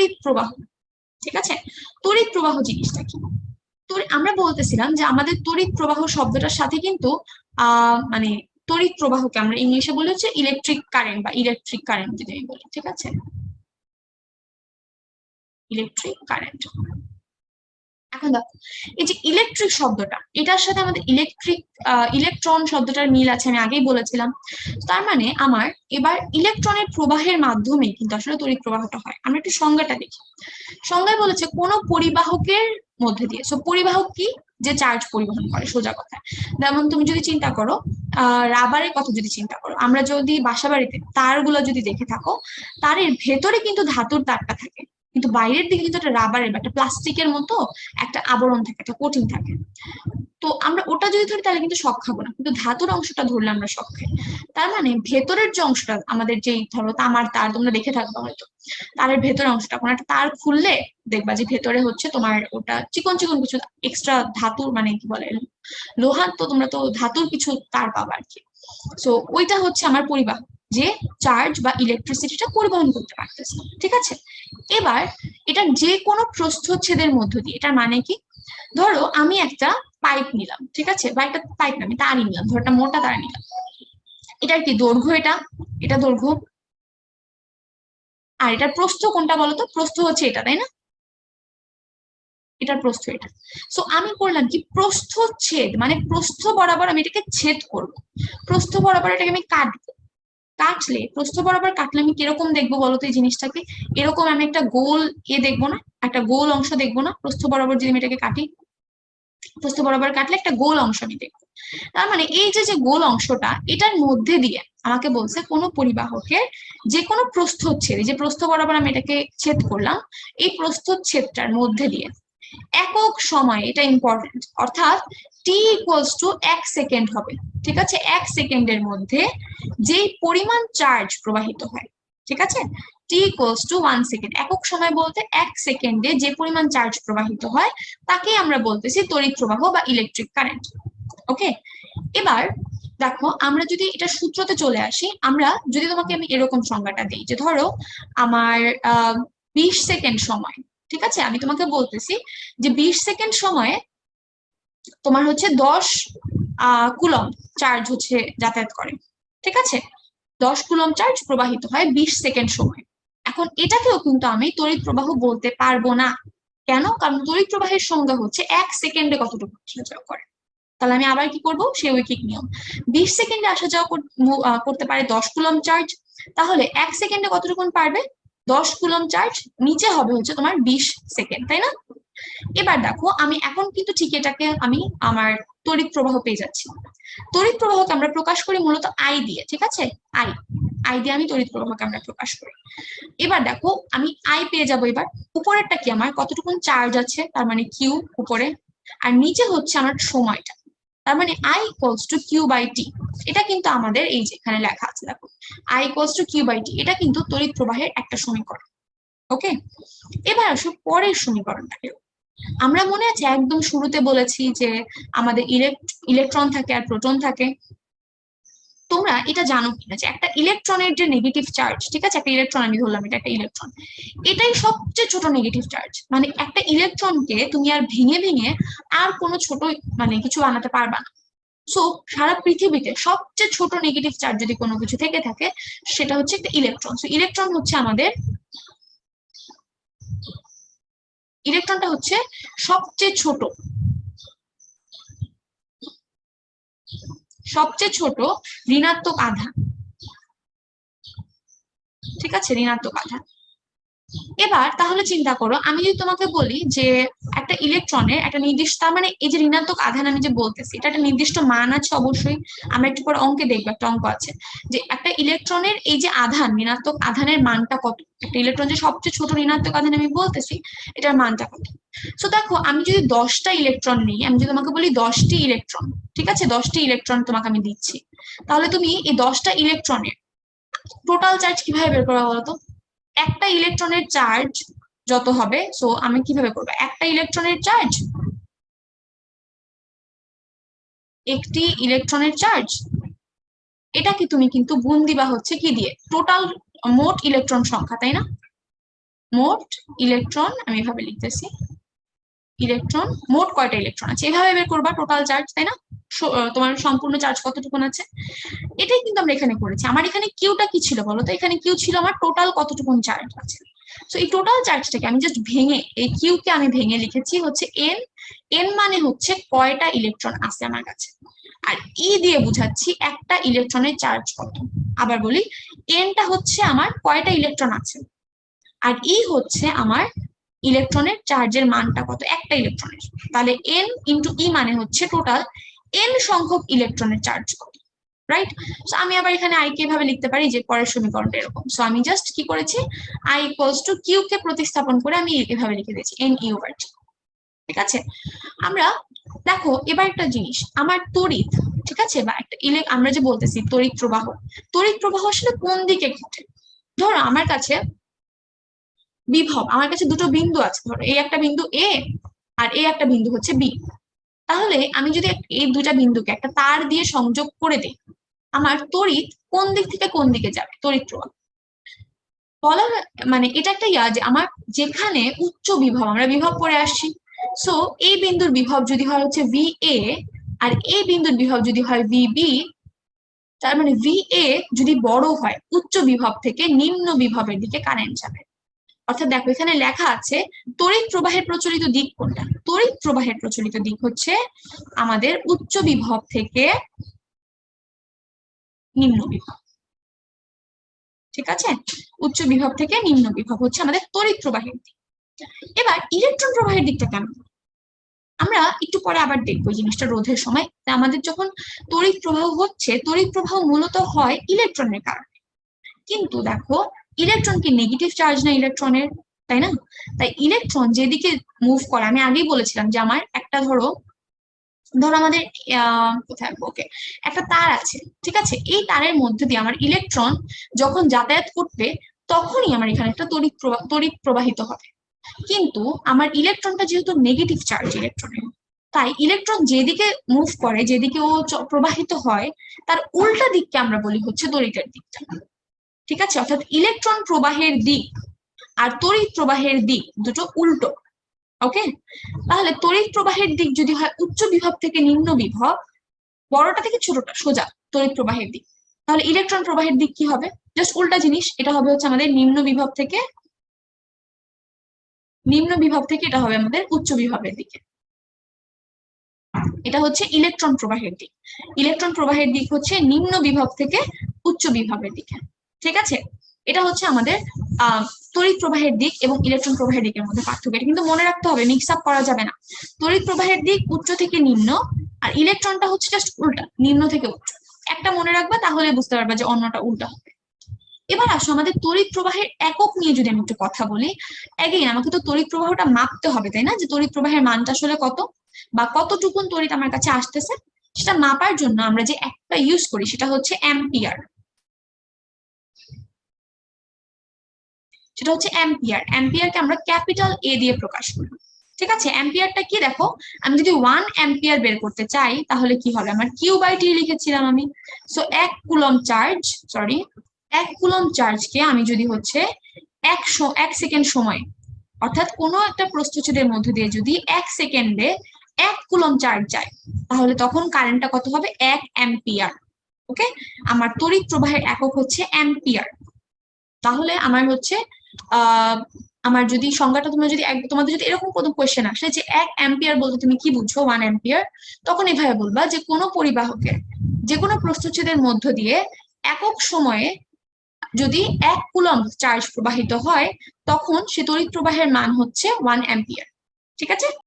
তড়িৎ প্রবাহ। ঠিক আছে? তড়িৎ প্রবাহ জিনিসটা কি? আমরা বলতেছিলাম যে আমাদের তড়িৎ প্রবাহ শব্দটার সাথে কিন্তু আহ মানে তড়িৎ প্রবাহকে আমরা ইংলিশে বলে হচ্ছে ইলেকট্রিক কারেন্ট বা ইলেকট্রিক কারেন্ট যদি আমি বলি, ঠিক আছে? ইলেকট্রিক কারেন্ট দেখো এই যে ইলেকট্রিক শব্দটা, এটার সাথে আমাদের ইলেকট্রিক ইলেকট্রন শব্দটার মিল আছে, আমি আগেই বলেছিলাম। তার মানে আমার এবার ইলেকট্রনের প্রবাহের মাধ্যমে কিন্তু আসলে তড়িৎ প্রবাহটা হয়। আমরা একটু সংজ্ঞাটা দেখি। সংজ্ঞায় বলেছে কোনো পরিবাহকের মধ্যে দিয়ে। সো পরিবাহক কি? যে চার্জ পরিবহন করে, সোজা কথা। যেমন তুমি যদি চিন্তা করো রাবারের কথা যদি চিন্তা করো, আমরা যদি বাসা বাড়িতে তারগুলো যদি দেখে থাকো, তারের ভেতরে কিন্তু ধাতুর তারটা থাকে। কিন্তু বাইরের দিকে কিন্তু একটা রাবারের একটা প্লাস্টিকের মতো একটা আবরণ থাকে, একটা কোটিং থাকে। তো আমরা ওটা যদি ধরি তাহলে কিন্তু শখ খাব না। কিন্তু ধাতুর অংশটা ধরলে আমরা শখ খাই। তার মানে ভেতরের যে অংশটা, আমাদের যেই ধরো তামার তার, তোমরা দেখে থাকবে হয়তো। তারের ভেতরের অংশটা, কোনো একটা তার খুললে দেখবা যে ভেতরে হচ্ছে তোমার ওটা চিকন চিকন কিছু এক্সট্রা ধাতুর মানে কি বলে, লোহার তো তোমরা তো ধাতুর কিছু তার পাবা আর কি। সো ওইটা হচ্ছে আমার পরিবাহ। যে চার্জ বা ইলেকট্রিসিটিটা পরিবহন করতে পারতেছে ঠিক আছে? এবার এটা যে কোনো প্রস্থচ্ছেদের মধ্য দিয়ে এটার মানে কি? ধরো আমি একটা পাইপ নিলাম, ঠিক আছে? বা একটা পাইপ না, আমি তারই নিলাম, ধরো একটা মোটা তার নিলাম। এটার কি দৈর্ঘ্য এটা? এটা দৈর্ঘ্য। আর এটার প্রস্থ কোনটা বলতো? প্রস্থ হচ্ছে এটা, তাই না? এটার প্রস্থ এটা। সো আমি করলাম কি? প্রস্থ ছেদ মানে প্রস্থ বরাবর আমি এটাকে ছেদ করব। প্রস্থ বরাবর এটাকে আমি কাটবো। কাটলে, প্রস্থ বরাবর কাটলে আমি কীরকম দেখব বলতো এই জিনিসটাকে? এরকম আমি একটা গোল এ দেখব না, একটা গোল অংশ দেখব না, প্রস্থ বরাবর যদি আমি এটাকে কাটি, প্রস্থ বরাবর কাটলে একটা গোল অংশ আমি দেখব। তার মানে এই যে যে গোল অংশটা, এটার মধ্যে দিয়ে আমাকে বলছে কোনো পরিবাহকের যে কোনো প্রস্থচ্ছেদ, যে প্রস্থ বরাবর আমি এটাকে ছেদ করলাম, এই প্রস্থচ্ছেদটার মধ্যে দিয়ে একক সময়, এটা ইম্পর্টেন্ট অর্থাৎ টি ইকুয়ালস টু এক সেকেন্ড হবে, ঠিক আছে? এক সেকেন্ডের মধ্যে যেই পরিমাণ চার্জ প্রবাহিত হয়, ঠিক আছে? T equals to one second একক সময় বলতে এক সেকেন্ডে যে পরিমাণ চার্জ প্রবাহিত হয়, তাকে আমরা বলতেছি তড়িৎ প্রবাহ বা ইলেকট্রিক কারেন্ট ওকে এবার দেখো, আমরা যদি এটা সূত্রতে চলে আসি, আমরা যদি তোমাকে আমি এরকম সংজ্ঞাটা দিই, যে ধরো, আমার, আহ, বিশ সেকেন্ড সময় ঠিক আছে? আমি তোমাকে বলতেছি যে বিশ সেকেন্ড সময়ে তোমার হচ্ছে দশ কুলম চার্জ হচ্ছে যাতায়াত করে। ঠিক আছে? দশ কুলম চার্জ প্রবাহিত হয় বিশ সেকেন্ড সময়। এখন এটাকেও কিন্তু আমি তড়িৎ প্রবাহ বলতে পারব না। কেন? কারণ তড়িৎ প্রবাহের সংজ্ঞা হচ্ছে এক সেকেন্ডে কতটুকু আসা যাওয়া করে। তাহলে আমি আবার কি করব? সে ঐকিক নিয়ম। বিশ সেকেন্ডে আসা যাওয়া করতে পারে দশ কুলম চার্জ তাহলে এক সেকেন্ডে কতটুকুন পারবে? দশ কুলম চার্জ নিচে হবে হচ্ছে তোমার বিশ সেকেন্ড, তাই না? এবার দেখো, আমি এখন কিন্তু ঠিক এটাকে আমি আমার তড়িৎ প্রবাহ পেয়ে যাচ্ছি। তড়িৎ প্রবাহকে আমরা প্রকাশ করি মূলত আই দিয়ে, ঠিক আছে? আই আই দিয়ে আমি তড়িৎ প্রবাহকে আমরা প্রকাশ করি। এবার দেখো, আমি আই পেয়ে যাব এবার। উপরেরটা কি আমার? কতটুকুন চার্জ আছে? তার মানে কিউ উপরে। আর নিচে হচ্ছে আমার সময়টা। তার মানে I equals to Q by T এটা কিন্তু আমাদের এই যেখানে লেখা আছে, দেখো। I equals to Q by T এটা কিন্তু তড়িৎ প্রবাহের একটা সমীকরণ। ওকে এবার আসো পরের সমীকরণটা আমরা মনে আছে একদম শুরুতে বলেছি যে আমাদের ইলেকট্রন থাকে আর প্রোটন থাকে। তোমরা এটা জানো কিনা যে একটা ইলেকট্রনের যে নেগেটিভ চার্জ ঠিক আছে? একটা ইলেকট্রন আমি ধরলাম এটা একটা ইলেকট্রন এটাই সবচেয়ে ছোট নেগেটিভ চার্জ মানে একটা ইলেকট্রনকে তুমি আর ভেঙে ভেঙে আর কোনো ছোট মানে কিছু বানাতে পারবা না। সো সারা পৃথিবীতে সবচেয়ে ছোট নেগেটিভ চার্জ যদি কোনো কিছু থেকে থাকে, সেটা হচ্ছে একটা ইলেকট্রন সো ইলেকট্রন হচ্ছে আমাদের ইলেকট্রনটা হচ্ছে সবচেয়ে ছোট। সবচেয়ে ছোট ঋণাত্মক আধান। ঠিক আছে? ঋণাত্মক আধান। এবার তাহলে চিন্তা করো, আমি যদি তোমাকে বলি যে একটা ইলেকট্রনের একটা নির্দিষ্ট, তার মানে এই যে ঋণাত্মক আধান আমি যে বলতেছি, এটা একটা নির্দিষ্ট মান আছে অবশ্যই, আমরা একটু পরে অঙ্কে দেখব একটা অঙ্ক আছে, যে একটা ইলেকট্রনের এই যে আধান, ঋণাত্মক আধানের মানটা কত? একটা ইলেকট্রন যে সবচেয়ে ছোট ঋণাত্মক আধান আমি বলতেছি, এটার মানটা কত? সো দেখো, আমি যদি দশটা ইলেকট্রন নিই, আমি যদি তোমাকে বলি দশটি ইলেকট্রন ঠিক আছে? দশটি ইলেকট্রন তোমাকে আমি দিচ্ছি, তাহলে তুমি এই দশটা ইলেকট্রনের টোটাল চার্জ কীভাবে বের করা বলতো? একটা ইলেকট্রনের চার্জ যত হবে সো আমি কীভাবে করব? একটা ইলেকট্রনের চার্জ একটি ইলেকট্রনের চার্জ এটা কি তুমি কিন্তু গুণ দিবা হচ্ছে কি দিয়ে? টোটাল মোট ইলেকট্রন সংখ্যা, তাই না? মোট ইলেকট্রন আমি এভাবে লিখতেছি। ইলেকট্রন মোট কয়টা ইলেকট্রন আছে? এভাবে বের করবা টোটাল চার্জ তাই না? তোমার সম্পূর্ণ চার্জ কতটুকুন আছে? এটাই কিন্তু আমরা এখানে করেছি। আমার এখানে কিউটা কি ছিল বলো তো? এখানে কিউ ছিল আমার টোটাল কতটুকুন চার্জ আছে? তো এই টোটাল চার্জটাকে আমি জাস্ট ভেঙে, এই কিউকে আমি ভেঙে লিখেছি হচ্ছে এন এন মানে হচ্ছে কয়টা ইলেকট্রন আছে আমার কাছে? আর ই দিয়ে বুঝাচ্ছি একটা ইলেকট্রনের চার্জ কত। আবার বলি এনটা হচ্ছে আমার কয়টা ইলেকট্রন আছে? আর ই হচ্ছে আমার ইলেকট্রনের চার্জের মানটা কত? একটা ইলেকট্রনের তাহলে এন ইন্টু ই মানে হচ্ছে টোটাল এন সংখ্যক ইলেকট্রনের চার্জ কত? রাইট সো আমি আবার এখানে আই কে ভাবে লিখতে পারি যে পরের সমীকরণটা এরকম। সো আমি জাস্ট কি করেছি? আই ইকুয়ালস টু কিউ কে প্রতিস্থাপন করে আমি এভাবে লিখে দিয়েছি এন ই ওভার টি ঠিক আছে? আমরা দেখো, এবার একটা জিনিস। আমার তড়িৎ, ঠিক আছে? বা একটা ইলেক আমরা যে বলতেছি তড়িৎ প্রবাহ তড়িৎ প্রবাহ আসলে কোন দিকে ঘটে? ধরো, আমার কাছে বিভব। আমার কাছে দুটো বিন্দু আছে, ধরো এই একটা বিন্দু এ আর এই একটা বিন্দু হচ্ছে বি তাহলে আমি যদি এই দুটা বিন্দুকে একটা তার দিয়ে সংযোগ করে দিই, আমার তড়িৎ কোন দিক থেকে কোন দিকে যাবে? তড়িৎ প্রবাহ। বলা মানে এটা একটা ইয়া যে আমার যেখানে উচ্চ বিভব, আমরা বিভব পড়ে আসছি। সো এই বিন্দুর বিভব যদি হয় হচ্ছে ভি এ আর এই বিন্দুর বিভব যদি হয় ভি বি তার মানে ভি এ যদি বড় হয়, উচ্চ বিভব থেকে নিম্ন বিভবের দিকে কারেন্ট যাবে। অর্থাৎ দেখো, এখানে লেখা আছে, তড়িৎ প্রবাহের প্রচলিত দিক কোনটা? তড়িৎ প্রবাহের প্রচলিত দিক হচ্ছে আমাদের উচ্চ বিভব থেকে নিম্ন বিভব। ঠিক আছে? উচ্চ বিভব থেকে নিম্ন বিভব হচ্ছে আমাদের তড়িৎ প্রবাহের দিক। এবার ইলেকট্রন প্রবাহের দিকটা কেমন? আমরা একটু পরে আবার দেখব জিনিসটা রোধের সময়। তা আমাদের যখন তড়িৎ প্রবাহ হচ্ছে, তড়িৎ প্রবাহ মূলত হয় ইলেকট্রনের কারণে। কিন্তু দেখো ইলেকট্রন কি? নেগেটিভ চার্জ না ইলেকট্রনের তাই না? তাই ইলেকট্রন যেদিকে মুভ করে, আমি আগেই বলেছিলাম যে আমার একটা ধরো ধরো আমাদের কোথায়? ওকে একটা তার আছে, ঠিক আছে? এই তারের মধ্যে দিয়ে আমার ইলেকট্রন যখন যাতায়াত করবে, তখনই আমার এখানে একটা তড়িৎ তড়িৎ প্রবাহিত হবে। কিন্তু আমার ইলেকট্রনটা যেহেতু নেগেটিভ চার্জ ইলেকট্রনের তাই ইলেকট্রন যেদিকে মুভ করে, যেদিকে ও প্রবাহিত হয়, তার উল্টা দিককে আমরা বলি হচ্ছে তড়িতের দিকটা। ঠিক আছে? অর্থাৎ ইলেকট্রন প্রবাহের দিক আর তড়িৎ প্রবাহের দিক দুটো উল্টো ওকে তাহলে তড়িৎ প্রবাহের দিক যদি হয় উচ্চ বিভব থেকে নিম্ন বিভব, বড়টা থেকে ছোটটা, সোজা তড়িৎ প্রবাহের দিক। তাহলে ইলেকট্রন প্রবাহের দিক কি হবে? জাস্ট উল্টা জিনিস, এটা হবে হচ্ছে আমাদের নিম্ন বিভব থেকে, নিম্ন বিভব থেকে এটা হবে আমাদের উচ্চ বিভবের দিকে। এটা হচ্ছে ইলেকট্রন প্রবাহের দিক। ইলেকট্রন প্রবাহের দিক হচ্ছে নিম্ন বিভব থেকে উচ্চ বিভবের দিকে। ঠিক আছে? এটা হচ্ছে আমাদের তড়িৎ প্রবাহের দিক এবং ইলেকট্রন প্রবাহের দিকের মধ্যে পার্থক্য। এটা কিন্তু মনে রাখতে হবে মিক্স আপ করা যাবে না। তড়িৎ প্রবাহের দিক উচ্চ থেকে নিম্ন আর ইলেকট্রনটা হচ্ছে জাস্ট উল্টা, নিম্ন থেকে উচ্চ। একটা মনে রাখবা, তাহলে বুঝতে পারবা যে অন্যটা উল্টা হবে। এবার আসো আমাদের তড়িৎ প্রবাহের একক নিয়ে যদি আমি একটু কথা বলি। এগেইন আমাকে তো তড়িৎ প্রবাহটা মাপতে হবে, তাই না? যে তড়িৎ প্রবাহের মানটা আসলে কত বা কতটুকুন তড়িৎ আমার কাছে আসতেছে, সেটা মাপার জন্য আমরা যে একটা ইউজ করি, সেটা হচ্ছে অ্যাম্পিয়ার সেটা হচ্ছে অ্যাম্পিয়ার অ্যাম্পিয়ারকে আমরা ক্যাপিটাল এ দিয়ে প্রকাশ করি। ঠিক আছে? অ্যাম্পিয়ারটা কি দেখো? আমি যদি ওয়ান অ্যাম্পিয়ার বের করতে চাই, তাহলে কি হবে? আমার কিউ বাই টি লিখেছিলাম আমি। সো এক কুলম চার্জ সরি এক কুলম চার্জকে আমি যদি হচ্ছে একশো এক সেকেন্ড সময়, অর্থাৎ কোনো একটা প্রস্থচ্ছেদের মধ্যে দিয়ে যদি এক সেকেন্ডে এক কুলম চার্জ যায়, তাহলে তখন কারেন্টটা কত হবে? এক অ্যাম্পিয়ার ওকে আমার তড়িৎ প্রবাহের একক হচ্ছে অ্যাম্পিয়ার তাহলে আমার হচ্ছে আমার যদি সংজ্ঞাটা তুমি যদি তোমাদের যদি এরকম কোনো কোয়েশ্চেন আসে যে এক অ্যাম্পিয়ার বলতে তুমি কি বুঝছ? ওয়ান অ্যাম্পিয়ার তখন এভাবে বলবা যে কোনো পরিবাহকের যে কোনো প্রস্তুচ্ছেদের মধ্য দিয়ে একক সময়ে যদি এক কুলম চার্জ প্রবাহিত হয়, তখন সে তড়িৎ প্রবাহের মান হচ্ছে ওয়ান অ্যাম্পিয়ার ঠিক আছে?